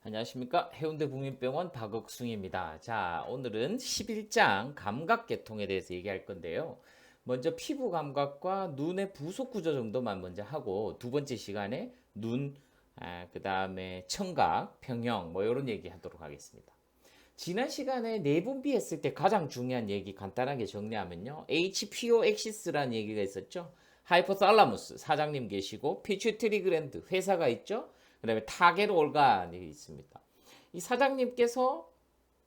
안녕하십니까 해운대 국민병원 박옥승입니다. 자 오늘은 11장 감각계통에 대해서 얘기할 건데요. 먼저 피부 감각과 눈의 부속 구조 정도만 먼저 하고 두 번째 시간에 눈, 아, 그 다음에 청각, 평형 뭐 이런 얘기 하도록 하겠습니다. 지난 시간에 내분비 했을 때 가장 중요한 얘기 간단하게 정리하면요. HPO 엑시스라는 얘기가 있었죠. 하이포살라무스 사장님 계시고 피추트리 그랜드 회사가 있죠. 그다음에 타겟 올간이 있습니다. 이 사장님께서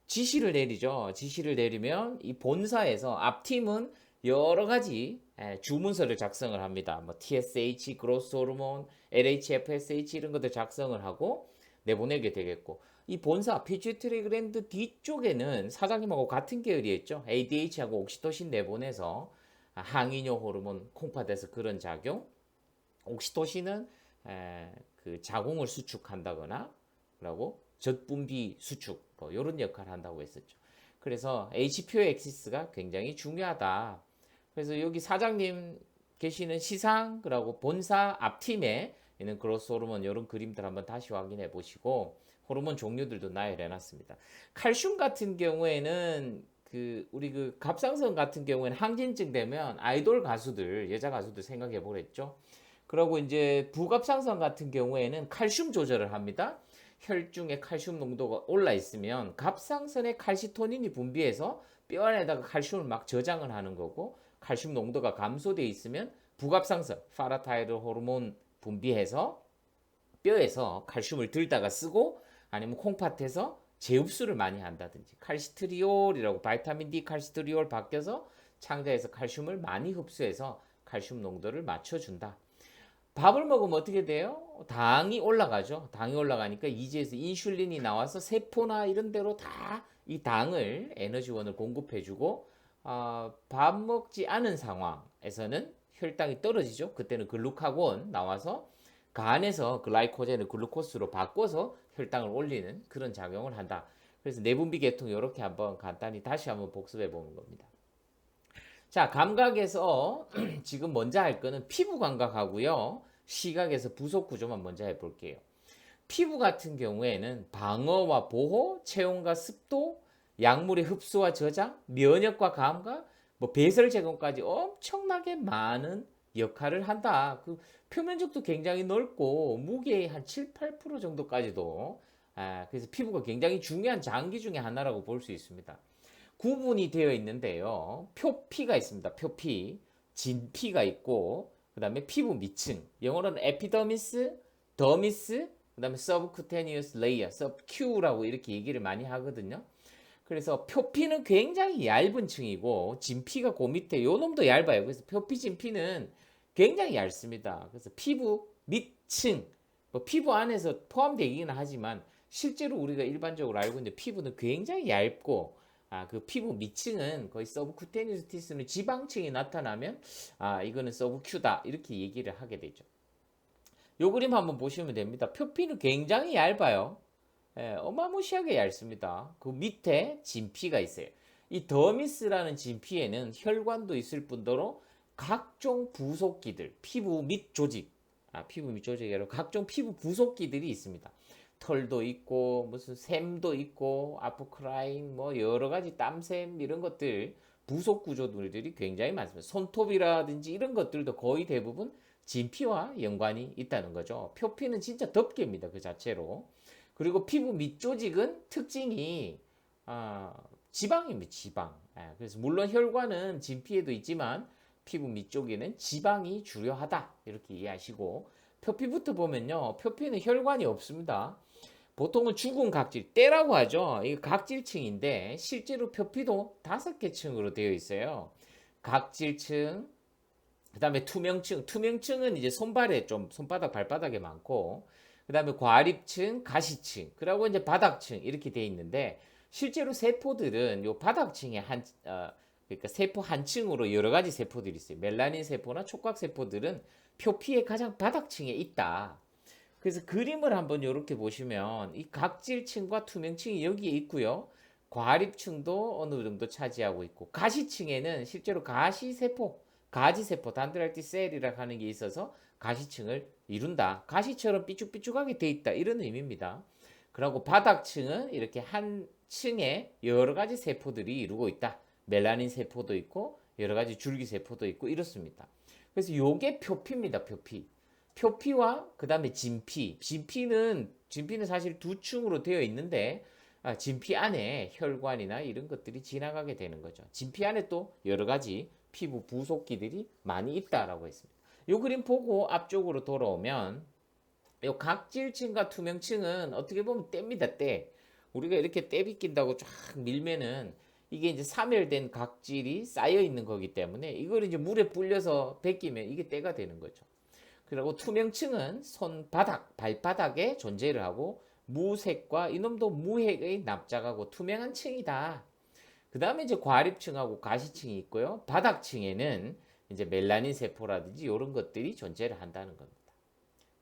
지시를 내리죠. 지시를 내리면 이 본사에서 앞팀은 여러 가지 예, 주문서를 작성을 합니다. 뭐 TSH, 그로스 호르몬, LHFSH 이런 것들 작성을 하고 내보내게 되겠고 이 본사 피추트리 그랜드 뒤쪽에는 사장님하고 같은 계열이었죠. ADH하고 옥시토신 내보내서 항이뇨 호르몬 콩팥에서 그런 작용. 옥시토신은 에, 그 자궁을 수축한다거나 그리고 젖분비 수축 뭐 이런 역할을 한다고 했었죠. 그래서 HPO 엑시스가 굉장히 중요하다. 그래서 여기 사장님 계시는 시상 그리고 본사 앞팀에 있는 그로스 호르몬 이런 그림들 한번 다시 확인해 보시고 호르몬 종류들도 나열해 놨습니다. 칼슘 같은 경우에는 그 우리 그 갑상선 같은 경우에는 항진증 되면 아이돌 가수들 여자 가수들 생각해 보랬죠. 그리고 이제 부갑상선 같은 경우에는 칼슘 조절을 합니다. 혈중에 칼슘 농도가 올라 있으면 갑상선에 칼시토닌이 분비해서 뼈 안에다가 칼슘을 막 저장을 하는 거고 칼슘 농도가 감소돼 있으면 부갑상선 파라타이드 호르몬 분비해서 뼈에서 칼슘을 들다가 쓰고 아니면 콩팥에서 재흡수를 많이 한다든지 칼시트리올이라고 바이타민 D 칼시트리올 바뀌어서 창자에서 칼슘을 많이 흡수해서 칼슘 농도를 맞춰준다. 밥을 먹으면 어떻게 돼요? 당이 올라가죠. 당이 올라가니까 이제에서 인슐린이 나와서 세포나 이런 데로 다 이 당을 에너지원을 공급해주고 어, 밥 먹지 않은 상황에서는 혈당이 떨어지죠. 그때는 글루카곤 나와서 간에서 글라이코젠을 글루코스로 바꿔서 혈당을 올리는 그런 작용을 한다. 그래서 내분비 계통 이렇게 한번 간단히 다시 한번 복습해 보는 겁니다. 자, 감각에서 지금 먼저 할 거는 피부 감각하고요. 시각에서 부속 구조만 먼저 해 볼게요. 피부 같은 경우에는 방어와 보호, 체온과 습도, 약물의 흡수와 저장, 면역과 감각, 뭐 배설 제공까지 엄청나게 많은 역할을 한다. 그 표면적도 굉장히 넓고 무게의 한 7, 8% 정도까지도 아, 그래서 피부가 굉장히 중요한 장기 중에 하나라고 볼 수 있습니다. 구분이 되어 있는데요. 표피가 있습니다. 표피, 진피가 있고 그 다음에 피부 밑층. 영어로는 에피더미스, 더미스, 그 다음에 서브쿠테니어스 레이어, 서브큐라고 이렇게 얘기를 많이 하거든요. 그래서 표피는 굉장히 얇은 층이고 진피가 그 밑에 요 놈도 얇아요. 그래서 표피 진피는 굉장히 얇습니다. 그래서 피부 밑층, 뭐 피부 안에서 포함되기는 하지만 실제로 우리가 일반적으로 알고 있는 피부는 굉장히 얇고 아, 그 피부 밑층은 거의 서브쿠테니스 티스는 지방층이 나타나면 아, 이거는 서브큐다 이렇게 얘기를 하게 되죠. 요 그림 한번 보시면 됩니다. 표피는 굉장히 얇아요. 예, 어마무시하게 얇습니다. 그 밑에 진피가 있어요. 이 더미스라는 진피에는 혈관도 있을 뿐더러 각종 부속기들, 피부 밑 조직, 아, 피부 밑 조직이 아니라 각종 피부 부속기들이 있습니다. 털도 있고 무슨 샘도 있고 아포크라인 뭐 여러 가지 땀샘 이런 것들 부속 구조들이 굉장히 많습니다. 손톱이라든지 이런 것들도 거의 대부분 진피와 연관이 있다는 거죠. 표피는 진짜 덮개입니다. 그 자체로. 그리고 피부 밑조직은 특징이 아, 지방입니다. 지방. 예, 그래서 물론 혈관은 진피에도 있지만 피부 밑쪽에는 지방이 주요하다. 이렇게 이해하시고 표피부터 보면요. 표피는 혈관이 없습니다. 보통은 죽은 각질, 때라고 하죠. 이 각질층인데 실제로 표피도 다섯 개 층으로 되어 있어요. 각질층, 그 다음에 투명층, 투명층은 이제 손발에 좀 손바닥 발바닥에 많고 그 다음에 과립층, 가시층, 그리고 이제 바닥층 이렇게 되어 있는데 실제로 세포들은 요 바닥층에 한 어, 그러니까 세포 한 층으로 여러 가지 세포들이 있어요. 멜라닌 세포나 촉각 세포들은 표피의 가장 바닥층에 있다. 그래서 그림을 한번 이렇게 보시면 이 각질층과 투명층이 여기에 있고요. 과립층도 어느 정도 차지하고 있고 가시층에는 실제로 가시세포, 가지세포, 단드랄티 셀이라고 하는 게 있어서 가시층을 이룬다. 가시처럼 삐쭉삐쭉하게 돼 있다. 이런 의미입니다. 그리고 바닥층은 이렇게 한 층에 여러 가지 세포들이 이루고 있다. 멜라닌 세포도 있고 여러 가지 줄기 세포도 있고 이렇습니다. 그래서 요게 표피입니다. 표피. 표피와 그 다음에 진피. 진피는 진피는 사실 두 층으로 되어 있는데 아, 진피 안에 혈관이나 이런 것들이 지나가게 되는 거죠. 진피 안에 또 여러 가지 피부 부속기들이 많이 있다라고 했습니다. 요 그림 보고 앞쪽으로 돌아오면 요 각질층과 투명층은 어떻게 보면 떼입니다. 떼. 우리가 이렇게 떼 비낀다고 쫙 밀면은 이게 이제 사멸된 각질이 쌓여 있는 거기 때문에 이걸 이제 물에 불려서 벗기면 이게 때가 되는 거죠. 그리고 투명층은 손바닥, 발바닥에 존재를 하고 무색과 이놈도 무핵의 납작하고 투명한 층이다. 그 다음에 이제 과립층하고 가시층이 있고요. 바닥층에는 이제 멜라닌 세포라든지 이런 것들이 존재를 한다는 겁니다.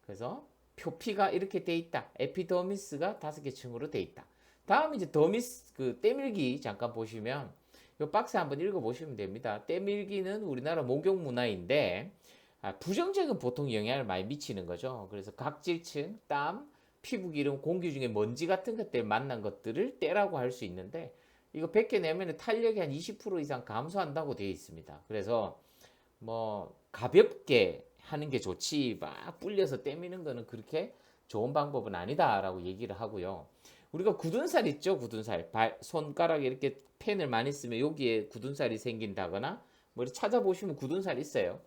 그래서 표피가 이렇게 돼 있다. 에피더미스가 다섯 개 층으로 돼 있다. 다음 이제 더미스 그 떼밀기 잠깐 보시면 이 박스 한번 읽어 보시면 됩니다. 떼밀기는 우리나라 목욕 문화인데 아, 부정적인 보통 영향을 많이 미치는 거죠. 그래서 각질층, 땀, 피부 기름, 공기 중에 먼지 같은 것들 만난 것들을 떼라고 할 수 있는데 이거 100개 내면 탄력이 한 20% 이상 감소한다고 되어 있습니다. 그래서 뭐 가볍게 하는 게 좋지 막 불려서 떼미는 거는 그렇게 좋은 방법은 아니다라고 얘기를 하고요. 우리가 굳은 살 있죠, 굳은 살. 발, 손가락에 이렇게 펜을 많이 쓰면 여기에 굳은 살이 생긴다거나 뭐 이렇게 찾아보시면 굳은 살 있어요.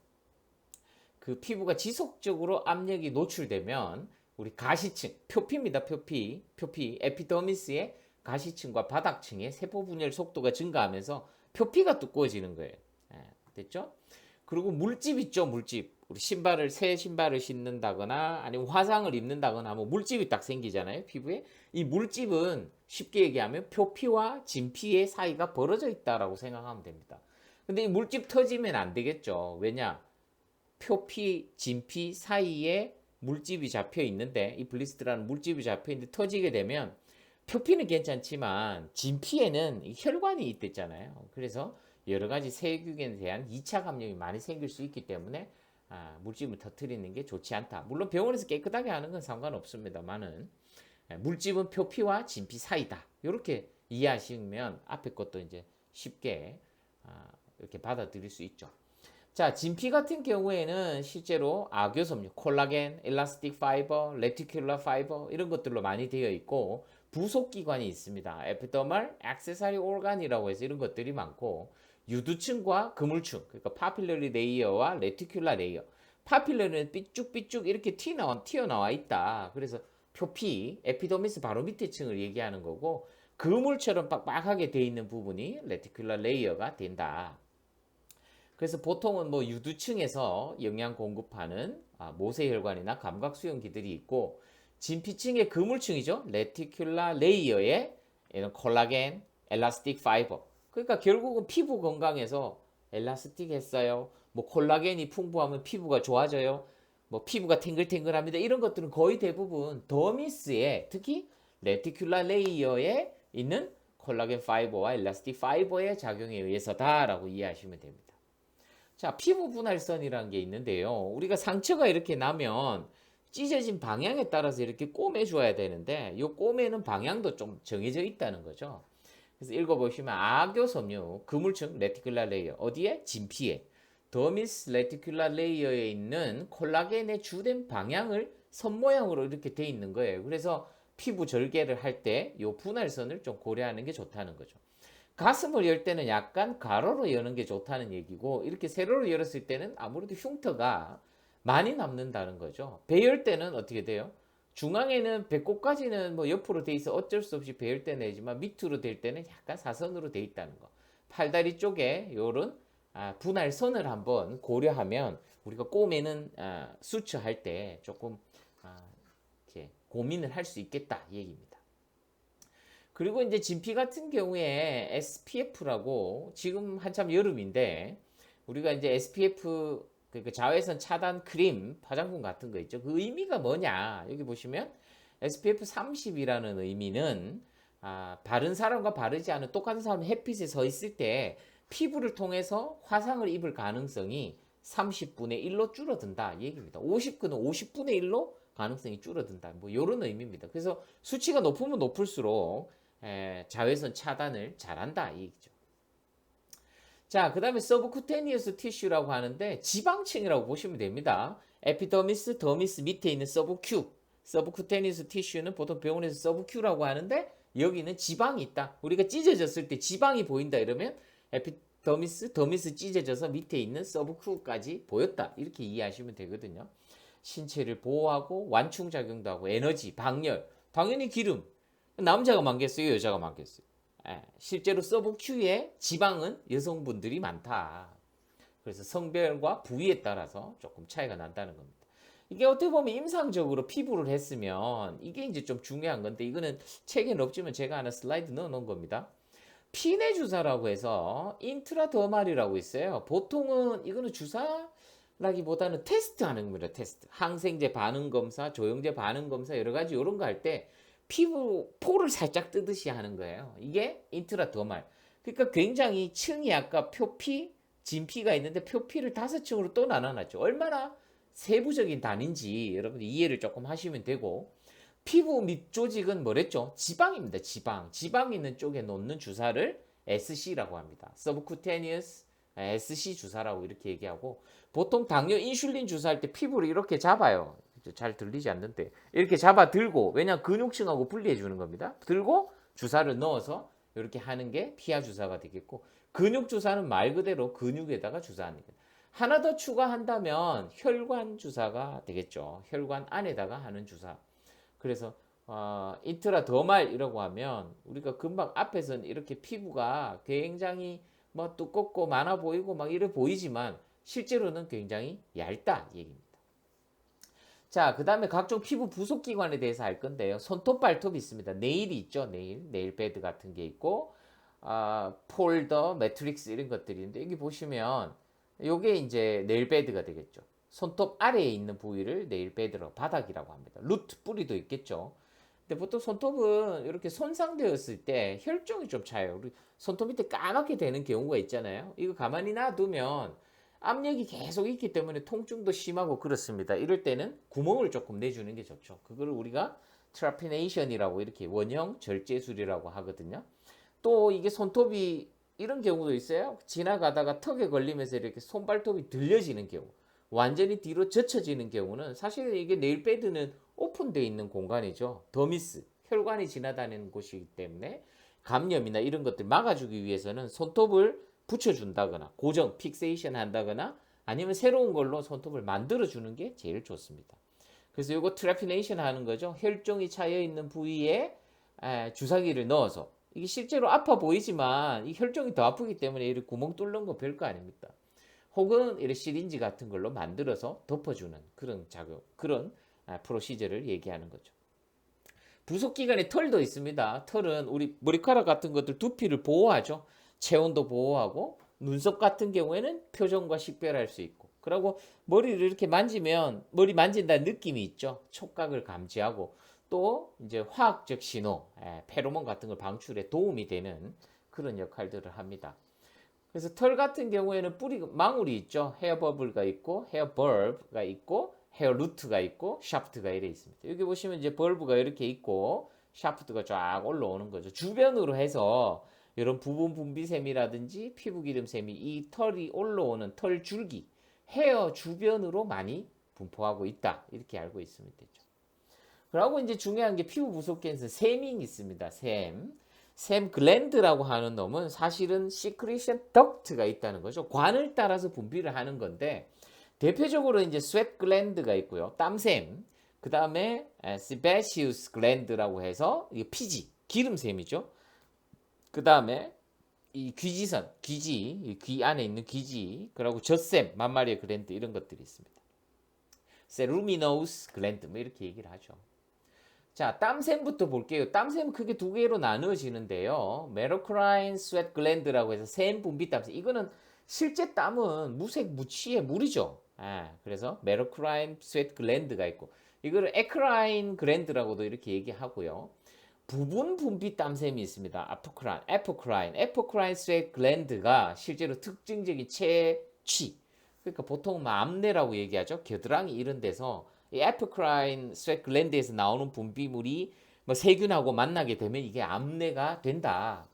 그 피부가 지속적으로 압력이 노출되면 우리 가시층, 표피입니다, 표피, 표피, 에피더미스의 가시층과 바닥층의 세포 분열 속도가 증가하면서 표피가 두꺼워지는 거예요. 예, 됐죠? 그리고 물집 있죠, 물집. 우리 신발을 새 신발을 신는다거나 아니면 화상을 입는다거나 하면 물집이 딱 생기잖아요, 피부에. 이 물집은 쉽게 얘기하면 표피와 진피의 사이가 벌어져 있다라고 생각하면 됩니다. 근데 이 물집 터지면 안 되겠죠. 왜냐? 표피, 진피 사이에 물집이 잡혀 있는데 이 블리스트라는 물집이 잡혀 있는데 터지게 되면 표피는 괜찮지만 진피에는 혈관이 있댔잖아요. 그래서 여러 가지 세균에 대한 2차 감염이 많이 생길 수 있기 때문에 아, 물집을 터트리는 게 좋지 않다. 물론 병원에서 깨끗하게 하는 건 상관없습니다만은 예, 물집은 표피와 진피 사이다. 이렇게 이해하시면 앞에 것도 이제 쉽게 아, 이렇게 받아들일 수 있죠. 자, 진피 같은 경우에는 실제로 악효섬유, 콜라겐, 엘라스틱 파이버, 레티큘러 파이버 이런 것들로 많이 되어 있고 부속 기관이 있습니다. 에피더멀, 액세서리 오간이라고 해서 이런 것들이 많고 유두층과 그물층, 그러니까 파필러리 레이어와 레티큘라 레이어. 파필러리는 삐쭉삐쭉 이렇게 튀어나와, 튀어나와 있다. 그래서 표피, 에피더미스 바로 밑에 층을 얘기하는 거고 그물처럼 빡빡하게 되어 있는 부분이 레티큘라 레이어가 된다. 그래서 보통은 뭐 유두층에서 영양 공급하는 아, 모세혈관이나 감각 수용기들이 있고 진피층의 그물층이죠. 레티큘라 레이어에 이런 콜라겐, 엘라스틱 파이버. 그러니까 결국은 피부 건강에서 엘라스틱 했어요. 뭐 콜라겐이 풍부하면 피부가 좋아져요. 뭐 피부가 탱글탱글합니다. 이런 것들은 거의 대부분 더미스에 특히 레티큘라 레이어에 있는 콜라겐 파이버와 엘라스틱 파이버의 작용에 의해서다라고 이해하시면 됩니다. 자, 피부 분할선이라는 게 있는데요. 우리가 상처가 이렇게 나면 찢어진 방향에 따라서 이렇게 꼬매 줘야 되는데 이 꼬매는 방향도 좀 정해져 있다는 거죠. 그래서 읽어보시면 악교섬유 그물층 레티큘라 레이어 어디에? 진피에 더미스 레티큘라 레이어에 있는 콜라겐의 주된 방향을 선 모양으로 이렇게 돼 있는 거예요. 그래서 피부 절개를 할 때 이 분할선을 좀 고려하는 게 좋다는 거죠. 가슴을 열 때는 약간 가로로 여는 게 좋다는 얘기고 이렇게 세로로 열었을 때는 아무래도 흉터가 많이 남는다는 거죠. 배열 때는 어떻게 돼요? 중앙에는 배꼽까지는 뭐 옆으로 돼 있어 어쩔 수 없이 배열 때 내지만 밑으로 될 때는 약간 사선으로 돼 있다는 거. 팔다리 쪽에 요런 아, 분할선을 한번 고려하면 우리가 꼬매는 아, 수처할 때 조금 아, 이렇게 고민을 할 수 있겠다 이 얘기입니다. 그리고 이제 진피 같은 경우에 SPF라고 지금 한참 여름인데 우리가 이제 SPF 그 자외선 차단 크림 화장품 같은 거 있죠. 그 의미가 뭐냐? 여기 보시면 SPF 30이라는 의미는 아, 바른 사람과 바르지 않은 똑같은 사람 햇빛에 서 있을 때 피부를 통해서 화상을 입을 가능성이 30분의 1로 줄어든다 얘기입니다. 50근은 50분의 1로 가능성이 줄어든다. 뭐 이런 의미입니다. 그래서 수치가 높으면 높을수록 에, 자외선 차단을 잘한다 이 얘기죠. 자, 그 다음에 서브쿠테니어스 티슈라고 하는데 지방층이라고 보시면 됩니다. 에피더미스, 더미스 밑에 있는 서브큐. 서브쿠테니어스 티슈는 보통 병원에서 서브큐라고 하는데 여기는 지방이 있다. 우리가 찢어졌을 때 지방이 보인다 이러면 에피더미스, 더미스 찢어져서 밑에 있는 서브큐까지 보였다. 이렇게 이해하시면 되거든요. 신체를 보호하고 완충 작용도 하고 에너지, 방열, 당연히 기름. 남자가 많겠어요, 여자가 많겠어요. 예, 실제로 서브큐의 지방은 여성분들이 많다. 그래서 성별과 부위에 따라서 조금 차이가 난다는 겁니다. 이게 어떻게 보면 임상적으로 피부를 했으면 이게 이제 좀 중요한 건데 이거는 책에는 없지만 제가 하나 슬라이드 넣어 놓은 겁니다. 피내 주사라고 해서 인트라더말이라고 있어요. 보통은 이거는 주사라기보다는 테스트 하는 겁니다. 테스트. 항생제 반응 검사, 조영제 반응 검사 여러 가지 이런 거 할 때 피부 포를 살짝 뜨듯이 하는 거예요. 이게 인트라더말. 그러니까 굉장히 층이 아까 표피, 진피가 있는데 표피를 다섯 층으로 또 나눠놨죠. 얼마나 세부적인 단인지 여러분들 이해를 조금 하시면 되고 피부 밑 조직은 뭐랬죠? 지방입니다. 지방. 지방 있는 쪽에 놓는 주사를 SC라고 합니다. Subcutaneous SC 주사라고 이렇게 얘기하고 보통 당뇨 인슐린 주사할 때 피부를 이렇게 잡아요. 잘 들리지 않는데 이렇게 잡아 들고 왜냐 근육층하고 분리해 주는 겁니다. 들고 주사를 넣어서 이렇게 하는 게 피하 주사가 되겠고 근육 주사는 말 그대로 근육에다가 주사하는 거예요. 하나 더 추가한다면 혈관 주사가 되겠죠. 혈관 안에다가 하는 주사. 그래서 어, 인트라 더말이라고 하면 우리가 금방 앞에서는 이렇게 피부가 굉장히 뭐 두껍고 많아 보이고 막 이래 보이지만 실제로는 굉장히 얇다 이 얘기입니다. 자, 그 다음에 각종 피부 부속 기관에 대해서 할 건데요. 손톱, 발톱이 있습니다. 네일이 있죠. 네일, 네일 베드 같은 게 있고, 아, 폴더, 매트릭스 이런 것들이 있는데 여기 보시면 요게 이제 네일 베드가 되겠죠. 손톱 아래에 있는 부위를 네일 베드라고 바닥이라고 합니다. 루트 뿌리도 있겠죠. 근데 보통 손톱은 이렇게 손상되었을 때 혈종이 좀 차요. 우리 손톱 밑에 까맣게 되는 경우가 있잖아요. 이거 가만히 놔두면 압력이 계속 있기 때문에 통증도 심하고 그렇습니다. 이럴 때는 구멍을 조금 내주는 게 좋죠. 그거를 우리가 트라피네이션이라고 이렇게 원형 절제술이라고 하거든요. 또 이게 손톱이 이런 경우도 있어요. 지나가다가 턱에 걸리면서 이렇게 손발톱이 들려지는 경우. 완전히 뒤로 젖혀지는 경우는 사실 이게 네일베드는 오픈되어 있는 공간이죠. 더미스, 혈관이 지나다니는 곳이기 때문에 감염이나 이런 것들 막아주기 위해서는 손톱을 붙여준다거나 고정, 픽세이션 한다거나 아니면 새로운 걸로 손톱을 만들어주는 게 제일 좋습니다. 그래서 이거 트래피네이션 하는 거죠. 혈종이 차여 있는 부위에 주사기를 넣어서 이게 실제로 아파 보이지만 이 혈종이 더 아프기 때문에 이렇게 구멍 뚫는 거 별거 아닙니다. 혹은 이런 시린지 같은 걸로 만들어서 덮어주는 그런 작업, 그런 프로시저를 얘기하는 거죠. 부속 기관에 털도 있습니다. 털은 우리 머리카락 같은 것들 두피를 보호하죠. 체온도 보호하고 눈썹 같은 경우에는 표정과 식별할 수 있고 그리고 머리를 이렇게 만지면 머리 만진다는 느낌이 있죠. 촉각을 감지하고 또 이제 화학적 신호, 페로몬 같은 걸 방출에 도움이 되는 그런 역할들을 합니다. 그래서 털 같은 경우에는 뿌리 망울이 있죠. 헤어 버블가 있고 헤어 벌브가 있고 헤어 루트가 있고 샤프트가 이래 있습니다. 여기 보시면 이제 벌브가 이렇게 있고 샤프트가 쫙 올라오는 거죠. 주변으로 해서 이런 부분 분비샘이라든지 피부 기름샘이 이 털이 올라오는 털 줄기 헤어 주변으로 많이 분포하고 있다. 이렇게 알고 있으면 되죠. 그리고 이제 중요한 게 피부 부속계에서 샘이 있습니다. 샘. 샘 글랜드라고 하는 놈은 사실은 시크리션 덕트가 있다는 거죠. 관을 따라서 분비를 하는 건데 대표적으로 이제 스웨트 글랜드가 있고요. 땀샘. 그 다음에 시베시우스 글랜드라고 해서 이게 피지, 기름샘이죠. 그 다음에 이 귀지선, 귀지, 귀 안에 있는 귀지, 그리고 젖샘, 만마리의 글랜드 이런 것들이 있습니다. 세루미노스 글랜드 뭐 이렇게 얘기를 하죠. 자, 땀샘부터 볼게요. 땀샘 크게 두 개로 나누어지는데요. 메로크라인 스웨트 글랜드라고 해서 샘 분비 땀샘. 이거는 실제 땀은 무색 무취의 물이죠. 아, 그래서 메로크라인 스웨트 글랜드가 있고 이거를 에크라인 글랜드라고도 이렇게 얘기하고요. 부분 분비 땀샘이 있습니다. 아포크라인, 에포크라인, 에포크라인 스웨트 글랜드가 실제로 특징적인 체취. 그러니까 보통 암내라고 얘기하죠. 겨드랑이 이런 데서 이 에피크라인 스웨트 글랜드에서 나오는 분비물이 뭐 세균하고 만나게 되면 이게 암내가 된다.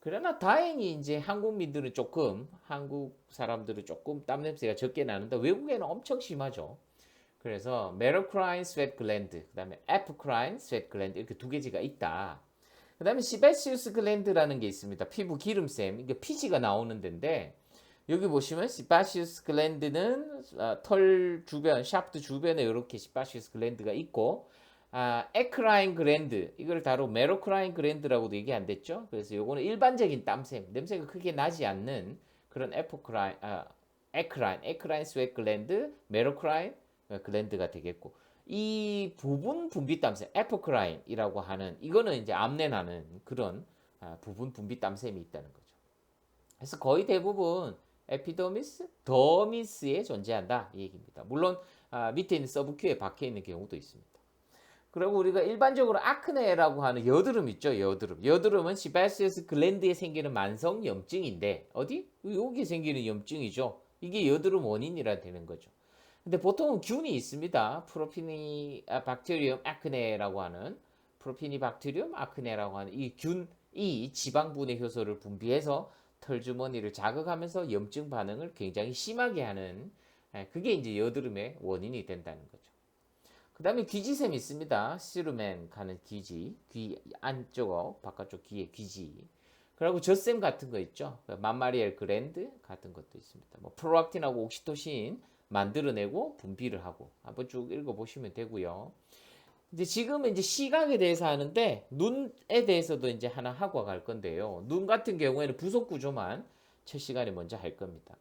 그러나 다행히 이제 한국민들은 조금 한국 사람들은 조금 땀 냄새가 적게 나는데 외국에는 엄청 심하죠. 그래서 메로크라인 스웨트 글랜드, 그다음에 에피크라인 스웨트 글랜드 이렇게 두 개지가 있다. 그다음에 시베시우스 글랜드라는 게 있습니다. 피부 기름샘, 이게 피지가 나오는 데인데 여기 보시면 시바시우스 글랜드는 어, 털 주변, 샤프트 주변에 이렇게 시바시우스 글랜드가 있고 아, 에크라인 글랜드 이걸 다루 메로크라인 글랜드라고도 얘기 안 됐죠. 그래서 요거는 일반적인 땀샘, 냄새가 크게 나지 않는 그런 에포크라인, 아, 에크라인, 에크라인 스웨트 글랜드, 메로크라인 어, 글랜드가 되겠고 이 부분 분비 땀샘, 에포크라인이라고 하는 이거는 이제 암내 나는 그런 아, 부분 분비 땀샘이 있다는 거죠. 그래서 거의 대부분 에피더미스, 더미스에 존재한다 이 얘기입니다. 물론 아, 밑에 있는 서브큐에 박혀 있는 경우도 있습니다. 그리고 우리가 일반적으로 아크네라고 하는 여드름 있죠, 여드름. 여드름은 시바시스 글랜드에 생기는 만성 염증인데 어디? 여기 생기는 염증이죠. 이게 여드름 원인이라 되는 거죠. 근데 보통은 균이 있습니다. 프로피니 아, 박테리움 아크네라고 하는 프로피니 박테리움 아크네라고 하는 이 균이 지방분해 효소를 분비해서 털주머니를 자극하면서 염증 반응을 굉장히 심하게 하는 예, 그게 이제 여드름의 원인이 된다는 거죠. 그 다음에 귀지샘이 있습니다. 시루맨 가는 귀지, 귀 안쪽, 바깥쪽 귀의 귀지. 그리고 젖샘 같은 거 있죠. 만마리엘 그랜드 같은 것도 있습니다. 뭐 프로락틴하고 옥시토신 만들어내고 분비를 하고 한번 쭉 읽어보시면 되고요. 이제 지금은 이제 시각에 대해서 하는데 눈에 대해서도 이제 하나 하고 갈 건데요. 눈 같은 경우에는 부속 구조만 첫 시간에 먼저 할 겁니다.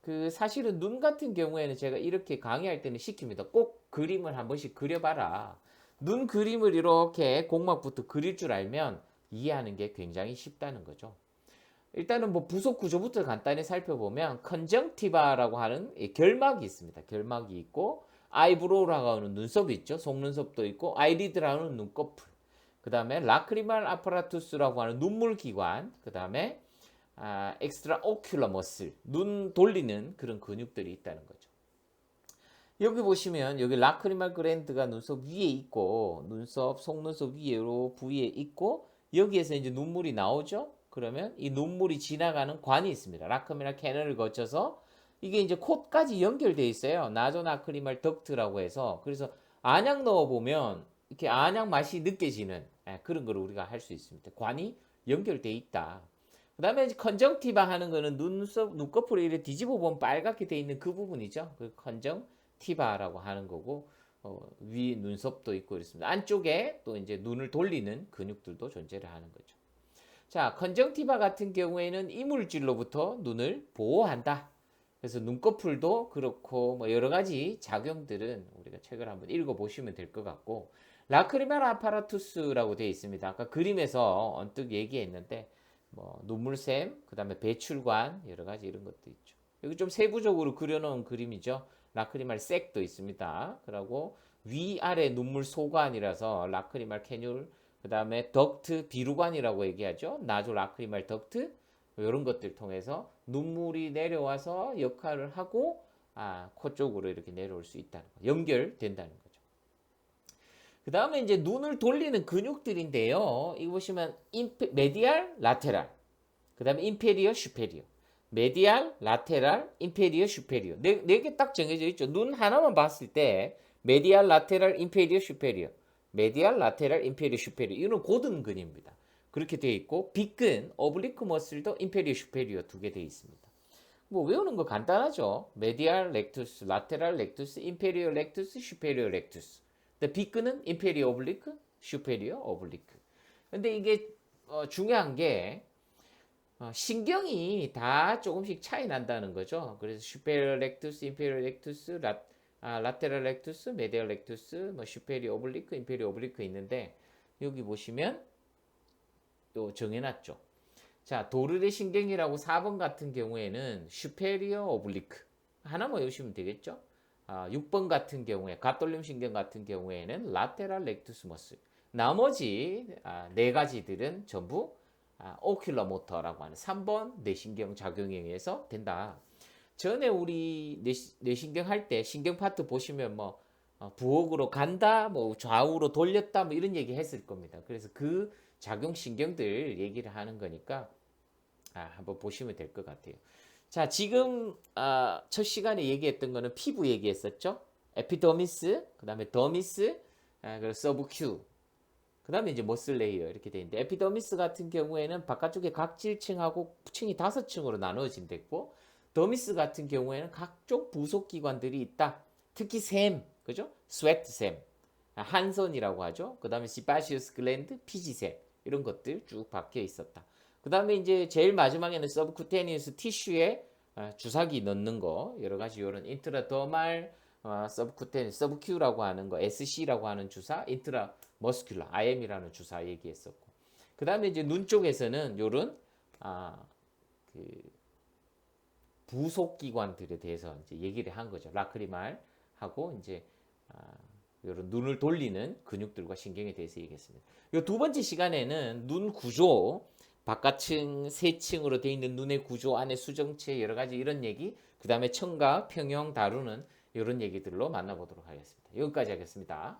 그 사실은 눈 같은 경우에는 제가 이렇게 강의할 때는 시킵니다. 꼭 그림을 한 번씩 그려봐라. 눈 그림을 이렇게 공막부터 그릴 줄 알면 이해하는 게 굉장히 쉽다는 거죠. 일단은 뭐 부속 구조부터 간단히 살펴보면 컨정티바라고 하는 이 결막이 있습니다. 결막이 있고 아이브로우라고 하는 눈썹이 있죠. 속눈썹도 있고 아이리드라고 하는 눈꺼풀. 그 다음에 라크리말 아파라투스라고 하는 눈물 기관. 그 다음에 아, 엑스트라 오큘러 머슬, 눈 돌리는 그런 근육들이 있다는 거죠. 여기 보시면 여기 라크리말 그랜드가 눈썹 위에 있고 눈썹, 속눈썹 위로 부위에 있고 여기에서 이제 눈물이 나오죠. 그러면 이 눈물이 지나가는 관이 있습니다. 라크리말 캐널을 거쳐서 이게 이제 콧까지 연결돼 있어요. 나조나크리말 덕트라고 해서 그래서 안약 넣어 보면 이렇게 안약 맛이 느껴지는 예, 그런 걸 우리가 할 수 있습니다. 관이 연결돼 있다. 그 다음에 컨정티바 하는 거는 눈썹, 눈꺼풀을 이렇게 뒤집어 보면 빨갛게 돼 있는 그 부분이죠. 그 컨정티바라고 하는 거고, 어, 위 눈썹도 있고 이렇습니다. 안쪽에 또 이제 눈을 돌리는 근육들도 존재를 하는 거죠. 자, 컨정티바 같은 경우에는 이물질로부터 눈을 보호한다. 그래서 눈꺼풀도 그렇고 뭐 여러 가지 작용들은 우리가 책을 한번 읽어보시면 될 것 같고 라크리말 아파라투스라고 되어 있습니다. 아까 그림에서 언뜻 얘기했는데 뭐 눈물샘, 그 다음에 배출관 여러 가지 이런 것도 있죠. 여기 좀 세부적으로 그려놓은 그림이죠. 라크리말 색도 있습니다. 그리고 위아래 눈물 소관이라서 라크리말 캐뉼, 그 다음에 덕트 비루관이라고 얘기하죠. 나조 라크리말 덕트 이런 것들 통해서 눈물이 내려와서 역할을 하고 아, 코 쪽으로 이렇게 내려올 수 있다는 거, 연결된다는 거죠. 그 다음에 이제 눈을 돌리는 근육들인데요. 이거 보시면 인페, 메디알, 라테랄. 그 다음에 인페리어, 슈페리어. 메디알, 라테랄, 인페리어, 슈페리어. 네, 네개 딱 정해져 있죠. 눈 하나만 봤을 때 메디알, 라테랄, 인페리어, 슈페리어. 메디알, 라테랄, 인페리어, 슈페리어. 이거는 고등근입니다. 그렇게 되어 있고 빗근, 어블리크 머슬도 인페리어, 슈페리어 두개 되어 있습니다. 뭐 외우는 거 간단하죠. 메디알 렉투스, 라테랄 렉투스, 인페리어 렉투스, 슈페리어 렉투스. 근데 빅근은 인페리어 오블리크, 슈페리어 오블리크. 근데 이게 어, 중요한 게 어, 신경이 다 조금씩 차이 난다는 거죠. 그래서 슈페리어 렉투스, 인페리어 렉투스, 라, 아, 라테랄 렉투스, 메디얼 렉투스, 뭐 슈페리어 오블리크, 인페리어 오블리크 있는데 여기 보시면 또 정해놨죠. 자, 도르의 신경이라고 4번 같은 경우에는 슈페리어 오블리크 하나만 외우시면 되겠죠. 아, 6번 같은 경우에 가톨륨 신경 같은 경우에는 라테랄 렉투스 머슬. 나머지 아, 네 가지들은 전부 아, 오큘러 모터라고 하는 3번 뇌신경 작용에 의해서 된다. 전에 우리 뇌, 뇌신경 할 때 신경 파트 보시면 뭐 어, 부엌으로 간다, 뭐 좌우로 돌렸다, 뭐 이런 얘기 했을 겁니다. 그래서 그 작용 신경들 얘기를 하는 거니까 아, 한번 보시면 될 것 같아요. 자, 지금 아, 첫 시간에 얘기했던 거는 피부 얘기했었죠. 에피더미스, 그 다음에 더미스, 아, 그리고 서브큐. 그 다음에 이제 머슬 레이어 이렇게 돼 있는데 에피더미스 같은 경우에는 바깥쪽에 각질층하고 층이 다섯 층으로 나누어진댔고 더미스 같은 경우에는 각종 부속 기관들이 있다. 특히 샘, 그죠? 스웨트 샘, 아, 한선이라고 하죠. 그 다음에 시바시우스 글랜드, 피지샘 이런 것들 쭉 박혀 있었다. 그 다음에 이제 제일 마지막에는 서브쿠테니우스 티슈에 아, 주사기 넣는 거 여러 가지 이런 인트라더말 어, 서브쿠테니 서브큐라고 하는 거 SC라고 하는 주사, 인트라 머스큘라 IM이라는 주사 얘기했었고 그 다음에 이제 눈 쪽에서는 요런 아, 그 부속 기관들에 대해서 이제 얘기를 한 거죠. 라크리말 하고 이제 아, 이런 눈을 돌리는 근육들과 신경에 대해서 얘기했습니다. 이 두 번째 시간에는 눈 구조, 바깥층, 세층으로 되어 있는 눈의 구조 안에 수정체 여러 가지 이런 얘기, 그 다음에 청각, 평형 다루는 이런 얘기들로 만나보도록 하겠습니다. 여기까지 하겠습니다.